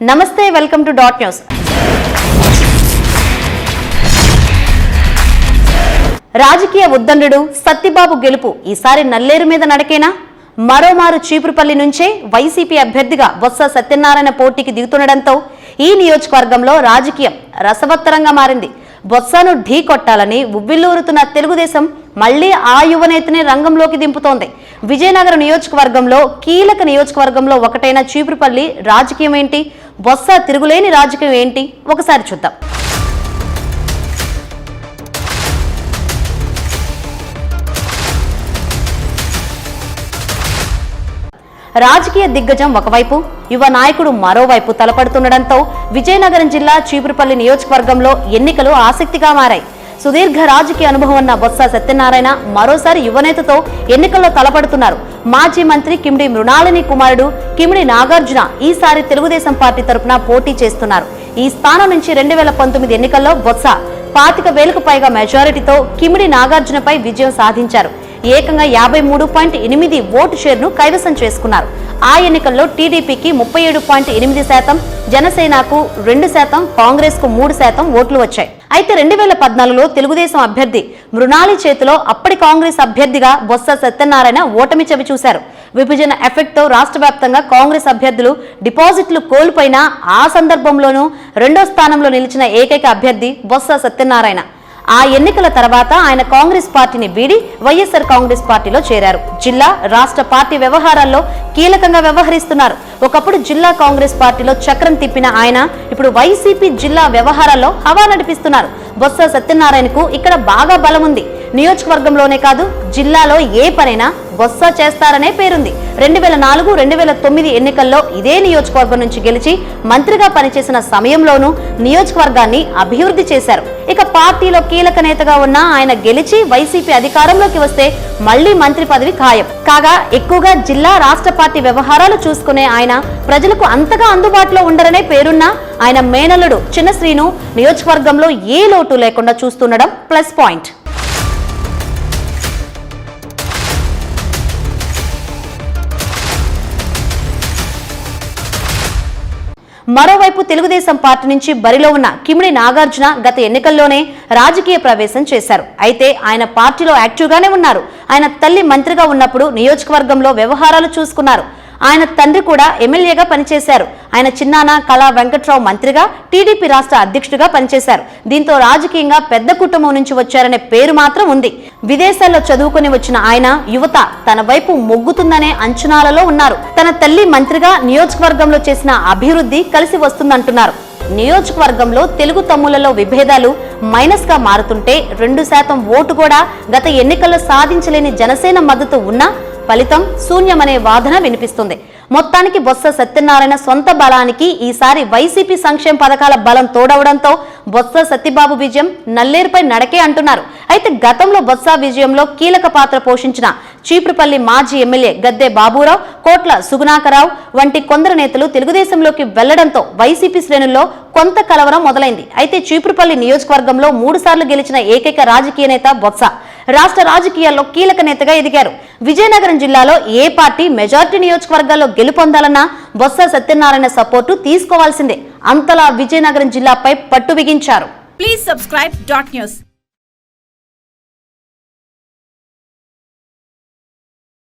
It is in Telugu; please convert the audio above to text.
నమస్తే వెల్కమ్ టు డాట్ న్యూస్. రాజకీయ ఉద్దండు సత్తిబాబు గెలుపు ఈసారి నల్లేరు మీద నడకేనా? మరోమారు చీపురుపల్లి నుంచే వైసీపీ అభ్యర్థిగా బొత్స సత్యనారాయణ పోటీకి దిగుతుండటంతో ఈ నియోజకవర్గంలో రాజకీయం రసవత్తరంగా మారింది. బొత్సను ఢీ కొట్టాలని ఉవ్విల్లూరుతున్న తెలుగుదేశం మళ్ళీ ఆ యువనేతనే రంగంలోకి దింపుతోంది. విజయనగరం నియోజకవర్గంలో కీలక నియోజకవర్గంలో ఒకటైన చీపురుపల్లి రాజకీయం ఏంటి బొత్స తిరుగులేని రాజకీయం ఏంటి? ఒకసారి చూద్దాం. రాజకీయ దిగ్గజం ఒకవైపు యువ నాయకుడు మరోవైపు తలపడుతుండటంతో విజయనగరం జిల్లా చీపురుపల్లి నియోజకవర్గంలో ఎన్నికలు ఆసక్తిగా మారాయి. సుదీర్ఘ రాజకీయ అనుభవం ఉన్న బొత్స సత్యనారాయణ మరోసారి యువనేతతో ఎన్నికల్లో తలపడుతున్నారు. మాజీ మంత్రి కిమిడి మృణాలిని కుమారుడు కిమిడి నాగార్జున ఈసారి తెలుగుదేశం పార్టీ తరపున పోటీ చేస్తున్నారు. ఈ స్థానం నుంచి రెండు వేల పంతొమ్మిది ఎన్నికల్లో బొత్స పాతిక వేలకు పైగా మెజారిటీతో కిమిడి నాగార్జునపై విజయం సాధించారు. ఏకంగా యాభై మూడు పాయింట్ ఎనిమిది ఓటు షేర్ను కైవసం చేసుకున్నారు. ఆ ఎన్నికల్లో టీడీపీకి ముప్పై ఏడు పాయింట్ ఎనిమిది శాతం జనసేనకు రెండు శాతం కాంగ్రెస్కు మూడు శాతం ఓట్లు వచ్చాయి. అయితే రెండు వేల పద్నాలుగులో తెలుగుదేశం అభ్యర్థి మృణాలి చేతిలో అప్పటి కాంగ్రెస్ అభ్యర్థిగా బొత్స సత్యనారాయణ ఓటమి చవి చూశారు. విభజన ఎఫెక్ట్తో రాష్ట్ర వ్యాప్తంగా కాంగ్రెస్ అభ్యర్థులు డిపాజిట్లు కోల్పోయినా ఆ సందర్భంలోనూ రెండో స్థానంలో నిలిచిన ఏకైక అభ్యర్థి బొత్స సత్యనారాయణ. ఆ ఎన్నికల తర్వాత ఆయన కాంగ్రెస్ పార్టీని వీడి వైఎస్ఆర్ కాంగ్రెస్ పార్టీలో చేరారు. జిల్లా రాష్ట్ర పార్టీ వ్యవహారాల్లో కీలకంగా వ్యవహరిస్తున్నారు. ఒకప్పుడు జిల్లా కాంగ్రెస్ పార్టీలో చక్రం తిప్పిన ఆయన ఇప్పుడు వైసీపీ జిల్లా వ్యవహారాల్లో హవా నడిపిస్తున్నారు. బొత్స సత్యనారాయణకు ఇక్కడ బాగా బలం ఉంది నియోజకవర్గంలోనే కాదు జిల్లాలో ఏ పనైనా బొత్స చేస్తారనే పేరుంది. రెండు వేల నాలుగు రెండు వేల తొమ్మిది ఎన్నికల్లో ఇదే నియోజకవర్గం నుంచి గెలిచి మంత్రిగా పనిచేసిన సమయంలోనూ నియోజకవర్గాన్ని అభివృద్ధి చేశారు. ఇక పార్టీలో కీలక నేతగా ఉన్న ఆయన గెలిచి వైసీపీ అధికారంలోకి వస్తే మళ్ళీ మంత్రి పదవి ఖాయం. కాగా ఎక్కువగా జిల్లా రాష్ట్ర పార్టీ వ్యవహారాలు చూసుకునే ఆయన ప్రజలకు అంతగా అందుబాటులో ఉండరనే పేరున్న ఆయన మేనల్లుడు చిన్న శ్రీను నియోజకవర్గంలో ఏ లోటు లేకుండా చూస్తుండడం ప్లస్ పాయింట్. మరోవైపు తెలుగుదేశం పార్టీ నుంచి బరిలో ఉన్న కిమిడి నాగార్జున గత ఎన్నికల్లోనే రాజకీయ ప్రవేశం చేశారు. అయితే ఆయన పార్టీలో యాక్టివ్గానే ఉన్నారు. ఆయన తల్లి మంత్రిగా ఉన్నప్పుడు నియోజకవర్గంలో వ్యవహారాలు చూసుకున్నారు. ఆయన తండ్రి కూడా ఎమ్మెల్యేగా పనిచేశారు. ఆయన చిన్నాన కళా వెంకట్రావు మంత్రిగా టీడీపీ రాష్ట్ర అధ్యక్షుడిగా పనిచేశారు. దీంతో రాజకీయంగా పెద్ద కుటుంబం నుంచి వచ్చారనే పేరు మాత్రం ఉంది. విదేశాల్లో చదువుకుని వచ్చిన ఆయన యువత తన వైపు మొగ్గుతుందనే అంచనాలలో ఉన్నారు. తన తల్లి మంత్రిగా నియోజకవర్గంలో చేసిన అభివృద్ధి కలిసి వస్తుందంటున్నారు. నియోజకవర్గంలో తెలుగు తమ్ములలో విభేదాలు మైనస్గా మారుతుంటే రెండు శాతం ఓటు కూడా గత ఎన్నికల్లో సాధించలేని జనసేన మద్దతు ఉన్నా ఫలితం శూన్యమనే వాదన వినిపిస్తుంది. మొత్తానికి బొత్స సత్యనారాయణ సొంత బలానికి ఈసారి వైసీపీ సంక్షేమ పథకాల బలం తోడవడంతో బొత్స సత్యబాబు విజయం నల్లేరుపై నడకే అంటున్నారు. అయితే గతంలో బొత్స విజయంలో కీలక పాత్ర పోషించిన చీపురుపల్లి మాజీ ఎమ్మెల్యే గద్దె బాబురావు కోట్ల సుగుణాకరావు వంటి కొందరు నేతలు తెలుగుదేశంలోకి వెళ్ళడంతో వైసీపీ శ్రేణుల్లో కొంత కలవరం మొదలైంది. అయితే చీపురుపల్లి నియోజకవర్గంలో మూడు సార్లు గెలిచిన ఏకైక రాజకీయ నేత బొత్స. రాష్ట్ర రాజకీయాల్లో కీలక నేతగా ఎదిగారు. విజయనగరం జిల్లాలో ఏ పార్టీ మెజార్టీ నియోజకవర్గాల్లో గెలుపొందాలన్నా బొత్స సత్యనారాయణ సపోర్టు తీసుకోవాల్సిందే. అంతలా విజయనగరం జిల్లాపై పట్టు బిగించారు. Please subscribe dot news